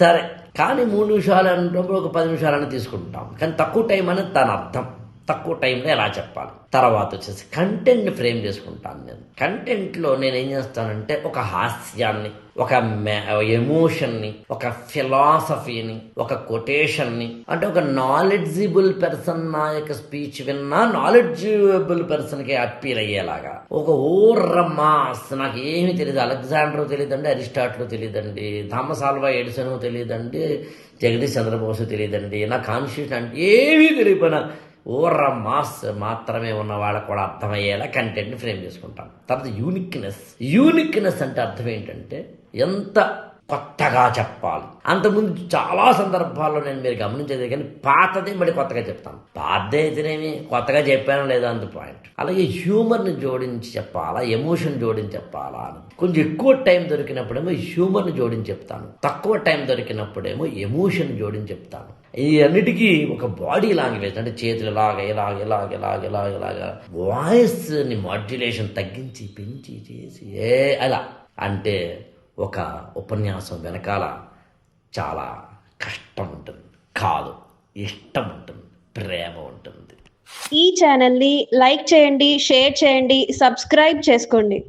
సరే కానీ మూడు నిమిషాలు అన్నప్పుడు ఒక పది నిమిషాలని తీసుకుంటాం. కానీ తక్కువ టైం అనేది తన అర్థం తక్కువ టైంలో ఎలా చెప్పాలి? తర్వాత వచ్చేసి కంటెంట్ ఫ్రేమ్ చేసుకుంటాను నేను. కంటెంట్లో నేను ఏం చేస్తానంటే ఒక హాస్యాన్ని ఒక ఎమోషన్ని ఒక ఫిలాసఫీని ఒక కొటేషన్ని అంటే ఒక నాలెడ్జిబుల్ పర్సన్ నా యొక్క స్పీచ్ విన్నా నాలెడ్జిబుల్ పర్సన్కి అప్పీల్ అయ్యేలాగా. ఒక ఓర్రమాస్ నాకు ఏమీ తెలియదు అలెగ్జాండర్ తెలియదండి అరిస్టాటిల్ తెలియదండి థామస్ ఆల్వా ఎడిసన్ తెలియదండి జగదీష్ చంద్రబోస్ తెలియదండి నా కాన్స్టిట్యూషన్ అంటే ఏమీ తెలియపోయినా ఓర్ర మాస్ మాత్రమే ఉన్న వాళ్ళకు కూడా అర్థమయ్యేలా కంటెంట్ని ఫ్రేమ్ చేసుకుంటాం. తర్వాత యూనిక్నెస్ యూనిక్నెస్ అంటే అర్థం ఏంటంటే ఎంత కొత్తగా చెప్పాలి. అంతకుముందు చాలా సందర్భాల్లో నేను మీరు గమనించేది కానీ పాతది మళ్ళీ కొత్తగా చెప్తాను. పాత అయితేనేమి కొత్తగా చెప్పాను లేదా అంత పాయింట్ అలాగే హ్యూమర్ని జోడించి చెప్పాలా? ఎమోషన్ జోడించి చెప్పాలా? అని కొంచెం ఎక్కువ టైం దొరికినప్పుడేమో హ్యూమర్ని జోడించి చెప్తాను. తక్కువ టైం దొరికినప్పుడేమో ఎమోషన్ జోడించి చెప్తాను. ఈ అన్నిటికీ ఒక బాడీ లాంగ్వేజ్ అంటే చేతులు ఇలాగ ఇలాగ ఇలాగ ఇలాగ ఇలాగ ఇలాగ వాయిస్ని మాడ్యులేషన్ తగ్గించి పెంచి చేసి ఏ అలా. అంటే ఒక ఉపన్యాసం వెనకాల చాలా కష్టం ఉంటుంది. కాదు ఇష్టం ఉంటుంది ప్రేమ ఉంటుంది. ఈ ఛానల్ని లైక్ చేయండి షేర్ చేయండి సబ్స్క్రైబ్ చేసుకోండి.